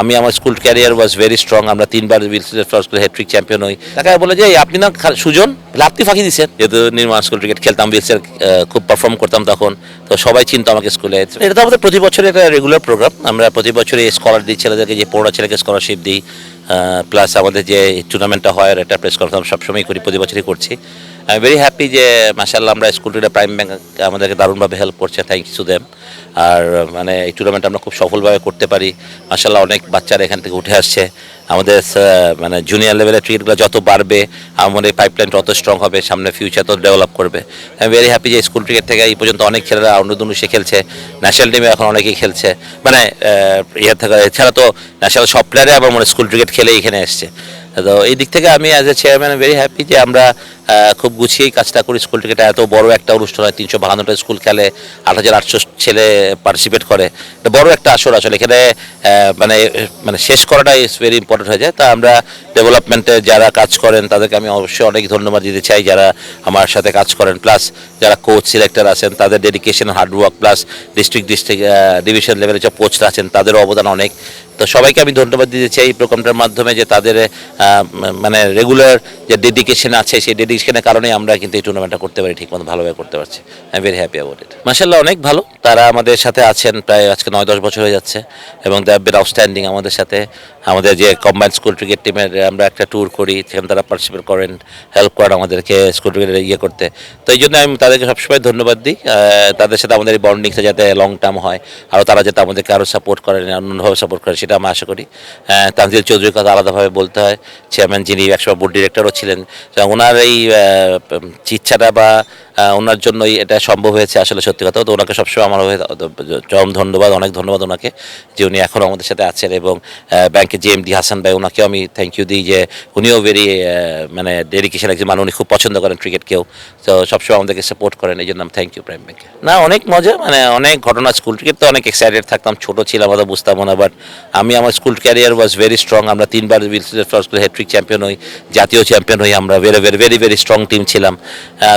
আমি আমার school career was very strong আমরা তিনবার স্কুল হেড্রিক চ্যাম্পিয়ন হই। তাকে বলে যে আপনি না সুজন আপনি ফাঁকি দিচ্ছেন যেহেতু নির্মাণ স্কুল ক্রিকেট খেলতাম বিলসের খুব পারফর্ম করতাম তখন। তো সবাই চিনতো আমাকে স্কুলে এটা তো আমাদের প্রতি বছরের একটা রেগুলার প্রোগ্রাম আমরা প্রতি বছরই স্কলার দিই, ছেলেদেরকে যে পড়া ছেলেকে স্কলারশিপ দিই। প্লাস আমাদের যে টুর্নামেন্টটা হয়, আর একটা প্রেস কনফারেন্স সবসময় করি, প্রতি বছরই করছি। আমি ভেরি হ্যাপি যে মাসাল্লাহ আমরা স্কুল টুডে প্রাইম ব্যাংক আমাদেরকে দারুণভাবে হেল্প করছে থ্যাংক ইউ দেম আর মানে এই টুর্নামেন্ট আমরা খুব সফলভাবে করতে পারি। মাসাল্লাহ অনেক বাচ্চারা এখান থেকে উঠে আসছে। আমাদের মানে জুনিয়র লেভেলের ক্রিকেটগুলো যত বাড়বে, আমাদের পাইপলাইন তত স্ট্রং হবে, সামনে ফিউচার তত ডেভেলপ করবে। আমি ভেরি হ্যাপি যে স্কুল ক্রিকেট থেকে এই পর্যন্ত অনেক ছেলেরা অন্যদুনু সে খেলছে। ন্যাশনাল টিমে এখন অনেকেই খেলছে। মানে ইয়ে থেকে, এছাড়া তো ন্যাশনাল সব প্লেয়ারে আবার মানে স্কুল ক্রিকেট খেলে এখানে এসছে। তো এই দিক থেকে আমি as a chairman very happy যে, আমরা খুব গুছিয়েই কাজটা করি স্কুল ক্রিকেটে এত বড় একটা অনুষ্ঠান হয়, তিনশো বাহান্নটা স্কুল খেলে আট হাজার আটশো ছেলে পার্টিসিপেট করে। এটা বড় একটা আসর আসলে। এখানে মানে মানে শেষ করাটাই ভেরি ইম্পর্টেন্ট হয়ে যায়। তা আমরা ডেভেলপমেন্টে যারা কাজ করেন, তাদেরকে আমি অবশ্যই অনেক ধন্যবাদ দিতে চাই যারা আমার সাথে কাজ করেন। প্লাস যারা কোচ সিলেক্টর আছেন, তাদের dedication hard work plus district district division লেভেলে যে কোচরা আছেন তাদেরও অবদান অনেক। তো সবাইকে আমি ধন্যবাদ দিতে চাই এই প্রোগ্রামটার মাধ্যমে যে তাদের মানে রেগুলার যে ডেডিকেশন আছে, সেই ডেডিকেশনের কারণে আমরা কিন্তু এই টুর্নামেন্টটা করতে পারি, ঠিকমতো ভালোভাবে করতে পারছি। I very happy about it মাসাল্লাহ অনেক ভালো। তারা আমাদের সাথে আছেন, প্রায় আজকে নয় দশ বছর হয়ে যাচ্ছে, এবং দে বিন আউটস্ট্যান্ডিং আমাদের সাথে। আমাদের যে কম্বাইন্ড স্কুল ক্রিকেট টিমের আমরা একটা ট্যুর করি, সেখানে তারা পার্টিসিপেট করেন হেল্প করেন আমাদেরকে স্কুল ক্রিকেটের ইয়ে করতে। তো এই জন্য আমি তাদেরকে সবসময় ধন্যবাদ দিই। তাদের সাথে আমাদের এই বন্ডিংটা যাতে লং টার্ম হয়, আরও তারা যাতে আমাদেরকে আরও সাপোর্ট করেন, অন্যভাবে সাপোর্ট করেন, সেটা আমি আশা করি। তানজিল চৌধুরীর কথা আলাদাভাবে বলতে হয়। চেয়ারম্যান যিনি একসময় বোর্ড ডিরেক্টরও ছিলেন ওনার এই আহ, বা ওনার জন্যই এটা সম্ভব হয়েছে আসলে সত্যি কথা। তো ওনাকে সবসময় আমার হয়ে চরম ধন্যবাদ, অনেক ধন্যবাদ ওনাকে যে উনি এখনও আমাদের সাথে আছেন এবং ব্যাংকের এম ডি হাসান ভাই, ওনাকেও আমি থ্যাংক ইউ দিই যে উনিও ভেরি মানে ডেডিকেশন একজন মানে উনি খুব পছন্দ করেন ক্রিকেটকেও তো সবসময় আমাদেরকে সাপোর্ট করেন, এই জন্য আমি থ্যাংক ইউ প্রাইম ব্যাংকে না, অনেক মজা মানে অনেক ঘটনা স্কুল ক্রিকেট তো অনেক এক্সাইটেড থাকতাম, ছোটো ছিলাম, অত বুঝতাম না বাট আমি আমার school career was very strong আমরা তিনবার হেড্রিক চ্যাম্পিয়ন হই, জাতীয় চ্যাম্পিয়ন হই, আমরা very very very very strong team ছিলাম।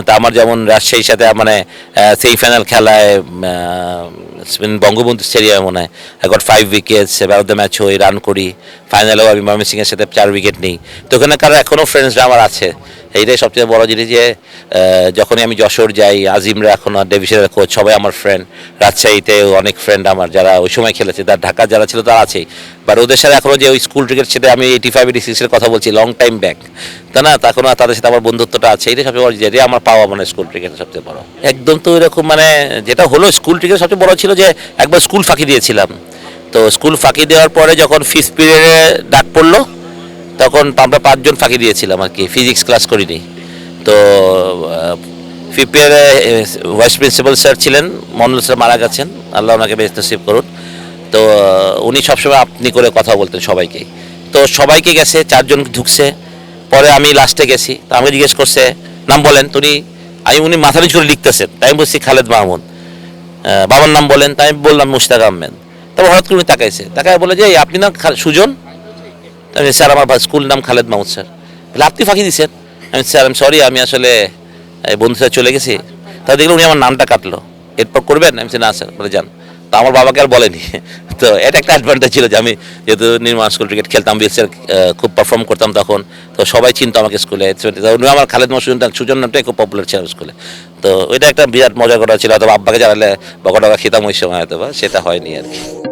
তা আমার যেমন রাজশাহীর সাথে মানে সেমিফাইনাল খেলায় বঙ্গবন্ধু স্টেডিয়ামে মনে হয় got five wickets of the match হই রান করি। ফাইনালেও আমি ময়মনসিংহের সাথে চার উইকেট নিই। তো ওখানে কারও এখনও ফ্রেন্ডসরা আমার আছে। এইটাই সবচেয়ে বড় জিনিস যে যখনই আমি যশোর যাই, আজিমরা এখন ডিভিশনের কোচ সবাই আমার ফ্রেন্ড রাজশাহীতে অনেক ফ্রেন্ড আমার যারা ওই সময় খেলেছে, তার ঢাকা যারা ছিল তারা আছেই। বাট ওদের সাথে এখনও যে ওই স্কুল ক্রিকেট সাথে আমি এইটি ফাইভ এইটি সিক্সের কথা বলছি লং টাইম ব্যাক তা না তখন আর তাদের সাথে আমার বন্ধুত্বটা আছে এটাই সবচেয়ে বড় যেটা আমার পাওয়া মানে স্কুল ক্রিকেটের সবচেয়ে বড়। একদম তো এরকম মানে যেটা হলো স্কুল ক্রিকেট সবচেয়ে বড় ছিল যে, একবার স্কুল ফাঁকি দিয়েছিলাম। তো স্কুল ফাঁকি দেওয়ার পরে যখন ফিস পিরিয়ডে ডাক পড়ল তখন আমরা পাঁচজন ফাঁকি দিয়েছিলাম আর কি ফিজিক্স ক্লাস করিনি। তো ইয়ারে ভাইস প্রিন্সিপাল স্যার ছিলেন মনোল স্যার মারা গেছেন, আল্লাহ ওনাকে বেশ নসিব করুন। তো উনি সবসময় আপনি করে কথা বলতেন সবাইকে। তো সবাইকে গেছে, চারজন ঢুকছে, পরে আমি লাস্টে গেছি। তো আমাকে জিজ্ঞেস করছে, নাম বলেন? তো উনি, আমি, উনি মাথা নিচু করে লিখতেছেন। তাই আমি বলছি, খালেদ মাহমুদ। বাবার নাম বলেন, তাই আমি বললাম, মুশতাক আহমেদ। তারপর হঠাৎ করে উনি তাকাইছে। তাকায় বলে যে, "এই আপনি না সুজন? আমি স্যার, আমার স্কুল নাম খালেদ মাহমুদ, স্যার। বলে আপনি ফাঁকি দিচ্ছেন আমি, স্যার, আমি সরি আমি আসলে বন্ধু স্যার চলে গেছি। তা দেখলাম উনি আমার নামটা কাটলো। এরপর করবেন? আমি না, স্যার বলে যান। তো আমার বাবাকে আর বলেনি। তো এটা একটা অ্যাডভান্টেজ ছিল যে আমি যেহেতু নির্মাণ স্কুল ক্রিকেট খেলতাম বিএসএর খুব পারফর্ম করতাম তখন। তো সবাই চিনতো আমাকে স্কুলে। উনি আমার খালেদ মাসুদ সুজন নামটাই খুব পপুলার ছিল স্কুলে। তো ওইটা একটা বিরাট মজা করা ছিল। হয়তো আব্বাকে জানালে বকা খেতাম ওই সময় হয়তো বা সেটা হয়নি আর কি।